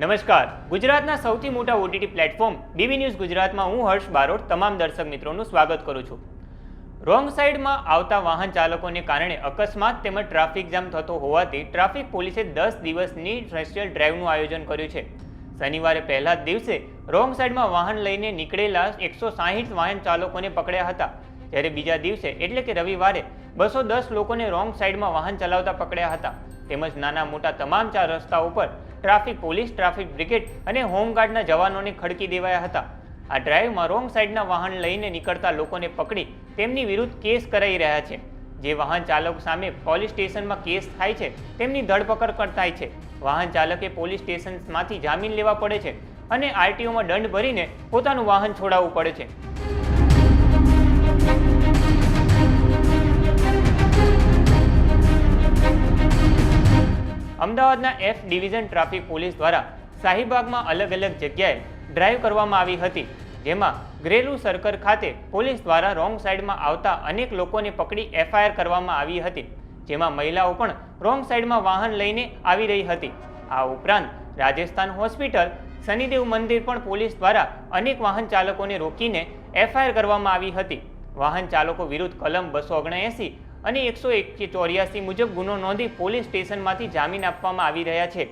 નમસ્કાર. ગુજરાતના સૌથી મોટા ઓટીટી પ્લેટફોર્મ બીબી ન્યૂઝ ગુજરાતમાં હું હર્ષ બારોટ તમામ દર્શક મિત્રોનું સ્વાગત કરું છું. રોંગ સાઈડમાં આવતા વાહન ચાલકોને કારણે અકસ્માત તેમજ ટ્રાફિક જામ થતો હોવાથી ટ્રાફિક પોલીસે દસ દિવસની સ્પેશિયલ ડ્રાઈવનું આયોજન કર્યું છે. શનિવારે પહેલા જ દિવસે રોંગ સાઈડમાં વાહન લઈને નીકળેલા એકસો સાહીઠ વાહન ચાલકોને પકડ્યા હતા. જ્યારે બીજા દિવસે એટલે કે રવિવારે બસો દસ લોકોને રોંગ સાઈડમાં વાહન ચલાવતા પકડ્યા હતા. તેમજ નાના મોટા તમામ ચાર રસ્તાઓ પર ટ્રાફિક પોલીસ, ટ્રાફિક બ્રિગેડ અને હોમગાર્ડના જવાનોને ખડકી દેવાયા હતા. આ ડ્રાઈવમાં રોંગ સાઈડના વાહન લઈને નીકળતા લોકોને પકડી તેમની વિરુદ્ધ કેસ કરાઈ રહ્યા છે. જે વાહન ચાલક સામે પોલીસ સ્ટેશનમાં કેસ થાય છે, તેમની ધરપકડ થાય છે. વાહન ચાલકે પોલીસ સ્ટેશનમાંથી જામીન લેવા પડે છે અને આરટીઓમાં દંડ ભરીને પોતાનું વાહન છોડાવવું પડે છે. અમદાવાદના એફ ડિવિઝન ટ્રાફિક પોલીસ દ્વારા શાહીબાગમાં અલગ અલગ જગ્યાએ ડ્રાઈવ કરવામાં આવી હતી, જેમાં ગ્રેલુ સર્કલ ખાતે પોલીસ દ્વારા રોંગ સાઈડમાં આવતા અનેક લોકોને પકડી એફઆઈઆર કરવામાં આવી હતી, જેમાં મહિલાઓ પણ રોંગ સાઈડમાં વાહન લઈને આવી રહી હતી. આ ઉપરાંત રાજસ્થાન હોસ્પિટલ, શનિદેવ મંદિર પણ પોલીસ દ્વારા અનેક વાહન ચાલકોને રોકીને એફઆઈઆર કરવામાં આવી હતી. વાહન ચાલકો વિરુદ્ધ કલમ બસો ઓગણએંસી અને એકસો એક ચોર્યાસી મુજબ ગુનો નોંધી પોલીસ સ્ટેશનમાંથી જામીન આપવામાં આવી રહ્યા છે.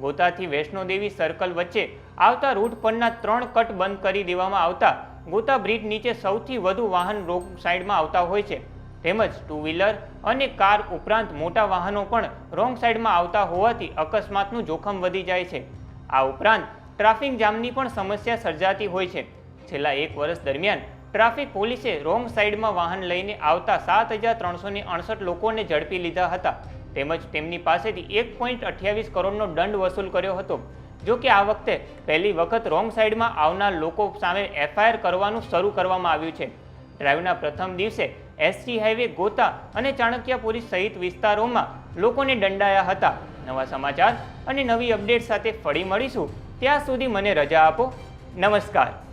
ગોતાથી વૈષ્ણોદેવી સર્કલ વચ્ચે આવતા રૂટ પરના ત્રણ કટ બંધ કરી દેવામાં આવતા ગોતા બ્રિજ નીચે સૌથી વધુ વાહન રોંગ સાઈડમાં આવતા હોય છે. તેમજ ટુ વ્હીલર અને કાર ઉપરાંત મોટા વાહનો પણ રોંગ સાઈડમાં આવતા હોવાથી અકસ્માતનું જોખમ વધી જાય છે. આ ઉપરાંત ટ્રાફિક જામની પણ સમસ્યા સર્જાતી હોય છે. છેલ્લા એક વર્ષ દરમિયાન ટ્રાફિક પોલીસે રોંગ સાઈડમાં વાહન લઈને આવતા સાત હજાર ત્રણસો અડસઠ લોકોને ઝડપી લીધા હતા. તેમજ તેમની પાસેથી એક પોઈન્ટ અઠ્યાવીસ કરોડનો દંડ વસૂલ કર્યો હતો. જો કે આ વખતે પહેલી વખત રોંગ સાઈડમાં આવનાર લોકો સામે એફઆઈઆર કરવાનું શરૂ કરવામાં આવ્યું છે. ડ્રાઈવના પ્રથમ દિવસે એસટી હાઈવે, ગોતા અને ચાણક્ય પોલીસ સહિત વિસ્તારોમાં લોકોને દંડાયા હતા. નવા સમાચાર અને નવી અપડેટ સાથે ફરી મળીશું. ત્યાં સુધી મને રજા આપો. નમસ્કાર.